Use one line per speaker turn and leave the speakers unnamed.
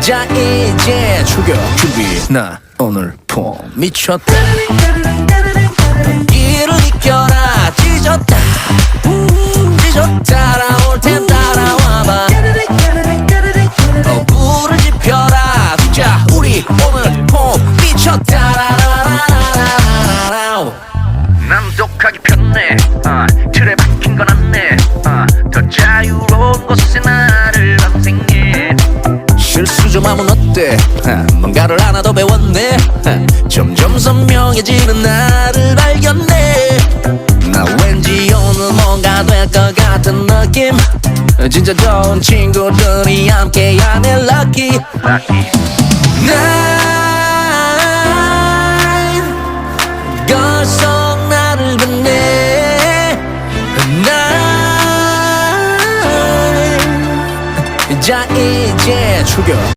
자 이제 출격 준비. 나 오늘 폼 미쳤다. 이를 이겨라. 찢었다. 찢었다. 따라올 텐 따라와봐. 어, 불을 지펴라. 자 우리 오늘 폼 미쳤다 좀 하면 어때? 하, 뭔가를 하나 더 배웠네. 하, 점점 선명해지는 나를 발견해. 나 왠지 오늘 뭔가 될 것 같은 느낌. 진짜 좋은 친구들이 함께하는 난 걸속 나를 빛내 난자 이제 출격